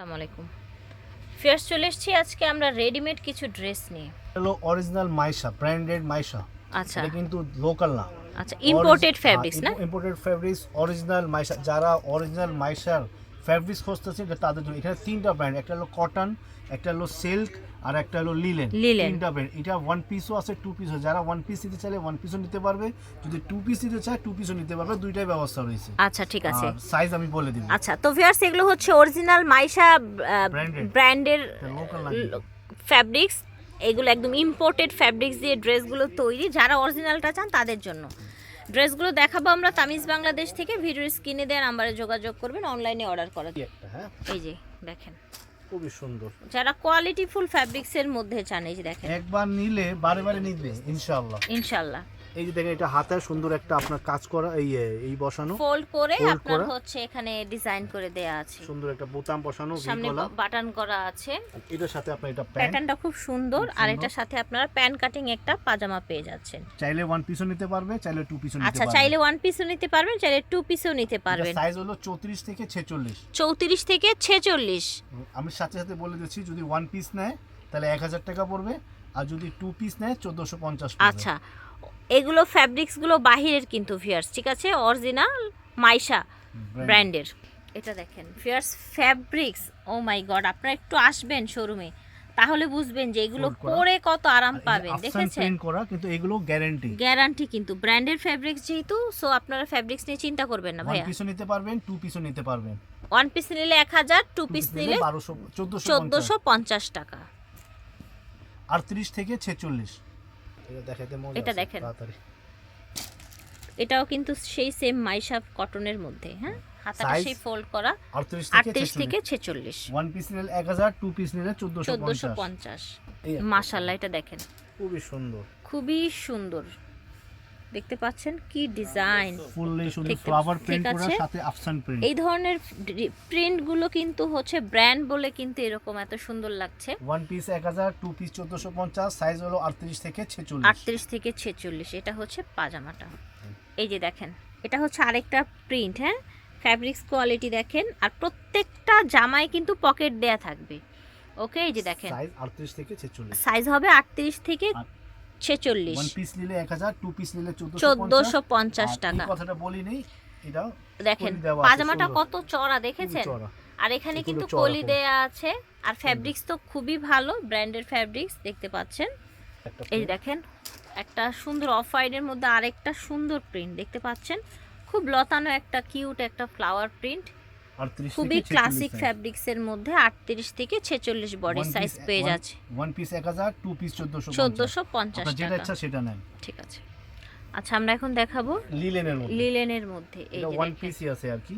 আসসালামু আলাইকুম। ফেয়ার্স চলে এসেছি আজকে আমরা রেডিমেড কিছু ড্রেস নিয়ে। হলো অরিজিনাল মাইশা ব্র্যান্ডেড মাইশা। আচ্ছা। এটা কিন্তু লোকাল না। আচ্ছা ইম্পোর্টেড ফ্যাব্রিক্স না? Imported fabrics original Maisha. যারা অরিজিনাল মাইশার ফ্যাব্রিক্স খুঁজতেছে এটা তাদের জন্য। এখানে তিনটা ব্র্যান্ড একটা হলো কটন একটা হলো সিল্ক আর একটা হলো লিলেন। তিনটা ব্র্যান্ড এটা ওয়ান পিসও আছে টু পিসও যারা ওয়ান পিস নিতে চাইলে ওয়ান পিসও নিতে পারবে। যদি টু পিস নিতে চায় টু পিসও নিতে পারবে। দুইটাই ব্যবস্থা রয়েছে। আচ্ছা ঠিক আছে। সাইজ আমি বলে দিব। আচ্ছা তো ভিউয়ার্স এগুলো হচ্ছে অরিজিনাল মাইশা ব্র্যান্ডের ফ্যাব্রিক্স এগুলো একদম ইম্পোর্টেড ফ্যাব্রিক্স দিয়ে ড্রেসগুলো তৈরি। যারা অরিজিনালটা চান তাদের জন্য। ড্রেসগুলো দেখাবো আমরা তামিজ বাংলাদেশ থেকে। ভিডিওর স্ক্রিনে দেওয়া নাম্বারে যোগাযোগ করবেন অনলাইনে অর্ডার করার জন্য হ্যাঁ? এই যে দেখেন। খুবই সুন্দর। যারা কোয়ালিটিফুল ফ্যাব্রিক্সের মধ্যে চান এই যে দেখেন। একবার নিলে বারে বারে নিবে ইনশাআল্লাহ। ইনশাল্লাহ এই যে দেখেন এটা হাতে সুন্দর একটা আপনার কাজ করা এই এই বসানো। ফোল্ড করে আপনার হচ্ছে এখানে ডিজাইন করে দেয়া আছে। সুন্দর একটা বোতাম বসানো সামনে বাটন করা আছে। এটার সাথে আপনার এটা প্যান্ট প্যাটার্নটা খুব সুন্দর। আর। এটার সাথে আপনারা প্যান কাটিং একটা পাজামা পেয়ে যাচ্ছেন। চাইলে ওয়ান পিসও নিতে পারবে চাইলে টু পিসও নিতে আচ্ছা চাইলে ওয়ান পিসও নিতে পারবেন চাইলে টু পিসও নিতে পারবেন। সাইজ হলো 34 থেকে 46 চৌত্রিশ থেকে ছেচল্লিশ। আমি সাথে সাথে বলে দিচ্ছি যদি ওয়ান পিস নেয় তাহলে 1000 টাকা পড়বে। আর যদি টু পিস নেয় 1450 পড়বে আচ্ছা এগুলো ফ্যাব্রিক্সগুলো বাহিরের কিন্তু ভিয়ার্স ঠিক আছে? অরিজিনাল মাইশা ব্র্যান্ডের এটা দেখেন fierce fabrics oh my god আপনারা একটু আসবেন শোরুমে তাহলে বুঝবেন যে এগুলো পরে কত আরাম আর পাবেন দেখেছেন? করা কিন্তু এগুলো গ্যারান্টি গ্যারান্টি কিন্তু ব্র্যান্ডের ফ্যাব্রিক্স যেহেতু সো আপনারা ফ্যাব্রিক্স নিয়ে চিন্তা করবেন না ভাইয়া। পিসও নিতে পারবেন টু পিসও নিতে পারবেন। ওয়ান পিস নিলে এক হাজার টু পিস নিলে 1200 1450 চোদ্দোশো পঞ্চাশ টাকা। 38 থেকে 46 এটা দেখাইতে মজা এটা দেখেন। এটাও কিন্তু সেই সেম মাইশা কটনের মধ্যে হ্যাঁ? হাতাটা সেই ফোল্ড করা 38 থেকে আটত্রিশ 46 থেকে ছেচল্লিশ। ওয়ান পিস নিলে 1000 টু পিস নিলে 1450 চোদ্দোশো পঞ্চাশ। মাশাল্লাহ এটা দেখেন। খুবই সুন্দর। খুবই সুন্দর। দেখতে পাচ্ছেন কি ডিজাইন। ফুললি সুন্দর ঠিক- ফ্লাওয়ার প্রিন্ট করা আছে। সাথে আফসান প্রিন্ট এই ধরনের প্রিন্টগুলো কিন্তু হচ্ছে ব্র্যান্ড বলে কিন্তু এরকম এত সুন্দর লাগছে। One piece 1000 two piece 1450 size হলো 38 থেকে 46 আটত্রিশ থেকে ছেচল্লিশ এটা হচ্ছে পাজামাটা। এই যে দেখেন এটা হচ্ছে আরেকটা প্রিন্ট হ্যাঁ? ফ্যাব্রিক্স কোয়ালিটি দেখেন আর প্রত্যেকটা জামায় কিন্তু পকেট দেয়া থাকবে। ওকে এই যে দেখেন। সাইজ 38 থেকে 46 সাইজ হবে আটত্রিশ থেকে আর- ছেচল্লিশ। পিস নিলে 1000 টু পিস নিলে 1450 চোদ্দোশো পঞ্চাশ টাকা। কথাটা বলি নেই এটা দেখেন পাজামাটা কত চড়া দেখেছেন? আর এখানে কিন্তু কলি। দেয়া আছে আর ফ্যাব্রিক্স তো খুবই ভালো ব্র্যান্ডের ফ্যাব্রিক্স দেখতে পাচ্ছেন। এই দেখেন একটা সুন্দর অফ হোয়াইটের মধ্যে আরেকটা সুন্দর প্রিন্ট দেখতে পাচ্ছেন? খুব লতানো একটা কিউট একটা ফ্লাওয়ার প্রিন্ট 38 খুবই ক্লাসিক। ফ্যাব্রিক্সের মধ্যে আটত্রিশ থেকে ছেচল্লিশ বডি সাইজ পেয়ে যাচ্ছে। ওয়ান পিস 1000 টু পিস 1450 চোদ্দোশো পঞ্চাশ। আপনার যেটা ইচ্ছা সেটা নেন। ঠিক আছে। আচ্ছা আমরা এখন দেখাবো লিলেনের মধ্যে। লিলেনের মধ্যে এই ওয়ান পিসই আছে আর কি।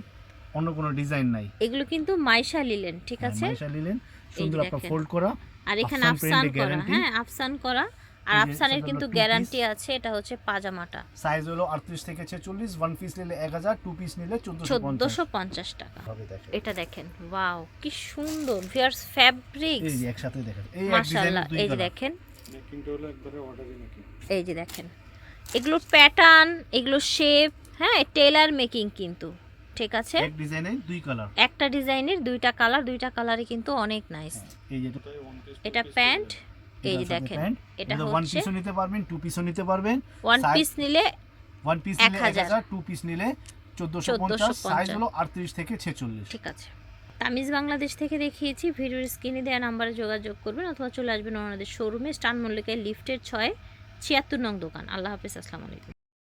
অন্য কোনো ডিজাইন নাই। এগুলো কিন্তু মাইশা লিলেন ঠিক আছে? মাইশা লিলেন সুন্দর আপনার ফোল্ড করা আর এখানে আফসান করা হ্যাঁ আফসান করা। আর আফসানের কিন্তু গ্যারান্টি আছে এটা হচ্ছে পাজামাটা। সাইজ হলো 38 থেকে 46 ওয়ান পিস নিলে 1000 টু পিস নিলে 1450 চোদ্দোশো পঞ্চাশ টাকা। এটা দেখেন ওয়াও কি সুন্দর। ভিয়ার্স ফ্যাব্রিক্স এই যে একসাথে দেখেন এই এক মাশাআল্লাহ এই যে দেখেন। এই যে দেখেন এগুলো প্যাটার্ন এগুলো শেপ হ্যাঁ টেলার মেকিং কিন্তু ঠিক আছে? এক ডিজাইনের দুই কালার একটা ডিজাইনের দুইটা কালার দুইটা কালারই কিন্তু অনেক নাইস এই যে এটা প্যান্ট এই যে দেখেন এটা হচ্ছে ওয়ান পিসও নিতে পারবেন টু পিসও নিতে পারবেন। ওয়ান পিস নিলে ওয়ান পিস নিলে 1000 টু পিস নিলে 1450 সাইজ হলো 38 থেকে 46 ঠিক আছে। তামিজ বাংলাদেশ থেকে দেখিয়েছি ভিডিওর স্ক্রিনে দেওয়া নাম্বারে যোগাযোগ করবেন অথবা চলে আসবেন ওনাদের শোরুমে স্টান মল্লিকায় লিফটের ছয় ছিয়াত্তর নং দোকান। আল্লাহ হাফিজ আসসালামু আলাইকুম।